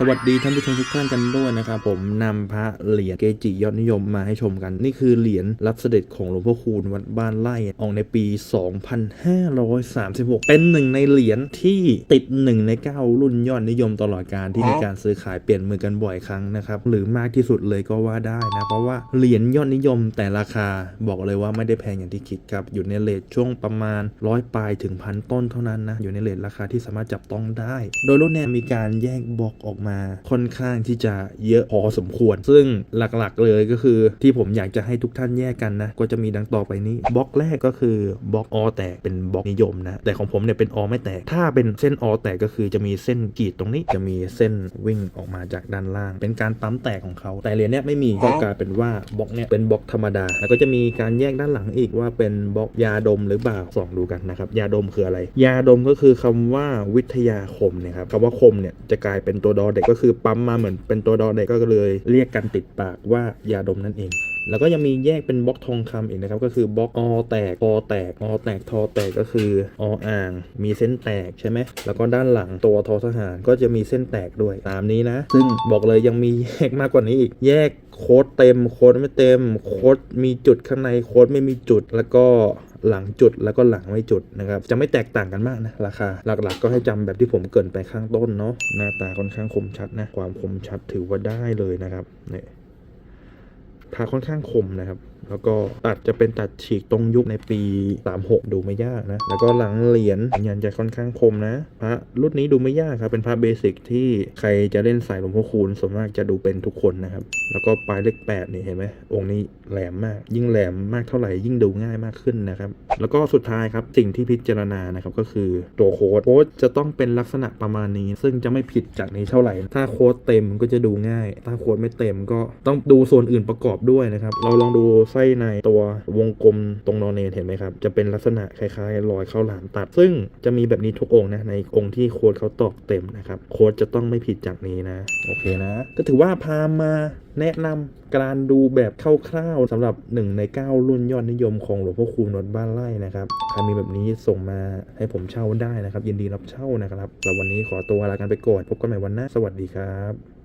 สวัสดีท่านผู้ชมทุกท่านกันด้วยนะครับผมนำพระเหรียญเกจิยอดนิยมมาให้ชมกัน นี่คือเหรียญรับเสด็จของหลวงพ่อคูณวัดบ้านไร่ออกในปี 2536 เป็นหนึ่งในเหรียญที่ติดหนึ่งใน 9 รุ่นยอดนิยมตลอดการที่มีการซื้อขายเปลี่ยนมือกันบ่อยครั้งนะครับหรือมากที่สุดเลยก็ว่าได้นะเพราะว่าเหรียญยอดนิยมแต่ราคาบอกเลยว่าไม่ได้แพงอย่างที่คิดครับอยู่ในเลทช่วงประมาณร้อยปลายถึงพันต้นเท่านั้นนะอยู่ในเลทราคาที่สามารถจับต้องได้ โดยรุ่นเนี้มีการแยกบล็อกออกมาค่อนข้างที่จะเยอะพอสมควร ซึ่งหลักๆเลยก็คือที่ผมอยากจะให้ทุกท่านแยกกันนะ ก็จะมีดังต่อไปนี้บล็อกแรกก็คือบล็อกอแตกเป็นบล็อกนิยมนะแต่ของผมเนี่ยเป็นอไม่แตก ถ้าเป็นเส้นอแตกก็คือจะมีเส้นกีดตรงนี้จะมีเส้นวิ่งออกมาจากด้านล่าง เป็นการปั๊มแตกของเขาแต่เหรียญเนี้ยไม่มีก็กลายเป็นว่าบล็อกเนี่ยเป็นบล็อกธรรมดา แล้วก็จะมีการแยกด้านหลังอีกว่าเป็นบล็อกยาดมหรือเปล่าส่องดูกันนะครับยาดมคืออะไร ยาดมก็คือคำว่าวิทยาคมเนี่ยครับคำว่าคมเนี่ยจะกลายเป็นตัวดอเด็กก็คือปั๊มมาเหมือนเป็นตัวดอเด็กก็เลยเรียกกันติดปากว่ายาดมนั่นเอง แล้วก็ยังมีแยกเป็นบล็อกทองคำอีกนะครับ ก็คือบล็อกอแตกอแตกอแตกทอแตกก็คือออ่าง มีเส้นแตกใช่ไหมแล้วก็ด้านหลังตัวทอทหารก็จะมีเส้นแตกด้วยตามนี้นะ ซึ่งบอกเลยยังมีแยกมากกว่านี้อีกแยก โค้ดเต็มโค้ดไม่เต็มโค้ดมีจุดข้างในโค้ดไม่มีจุดแล้วก็หลังจุดแล้วก็หลังไม่จุดนะครับ จะไม่แตกต่างกันมากนะ ราคา หลักๆ ก็ให้จำแบบที่ผมเกินไปข้างต้นเนาะหน้าตาค่อนข้างคมชัดนะ ความคมชัดถือว่าได้เลยนะครับเนี่ยพาค่อนข้างคมนะครับแล้วก็ตัดจะเป็นตัดฉีกตรงยุคในปี 36 ดูไม่ยากนะ แล้วก็หลังเหรียญยันจะค่อนข้างคมนะพระรุ่นนี้ดูไม่ยากครับ เป็นพระเบสิกที่ใครจะเล่นสายหลวงพ่อคูณส่วนมากจะดูเป็นทุกคนนะครับ แล้วก็ปลายเลข8นี่เห็นไหมองค์นี้แหลมมาก ยิ่งแหลมมากเท่าไหร่ยิ่งดูง่ายมากขึ้นนะครับ แล้วก็สุดท้ายครับสิ่งที่พิจารณานะครับก็คือตัวโค้ดโค้ดจะต้องเป็นลักษณะประมาณนี้ ซึ่งจะไม่ผิดจากนี้เท่าไหร่ ถ้าโค้ดเต็มก็จะดูง่าย ถ้าโค้ดไม่เต็มก็ต้องดูส่วนอื่นประกอบด้วยนะครับ เราลองดูไส้ในตัววงกลมตรงนอนเนนเห็นไหมครับ จะเป็นลักษณะคล้ายๆ รอยข้าวหลามตัด ซึ่งจะมีแบบนี้ทุกองค์นะในองค์ที่โค้ดเขาตอกเต็มนะครับ โค้ดจะต้องไม่ผิดจากนี้นะ โอเคนะ ก็ถือว่าพามาแนะนำการดูแบบคร่าวๆสำหรับ 1 ใน 9 รุ่นยอดนิยมของหลวงพ่อคูณวัดบ้านไร่นะครับใครมีแบบนี้ส่งมาให้ผมเช่าได้นะครับ ยินดีรับเช่านะครับแล้ววันนี้ขอตัวลากันไปก่อนพบกันใหม่วันหน้าสวัสดีครับ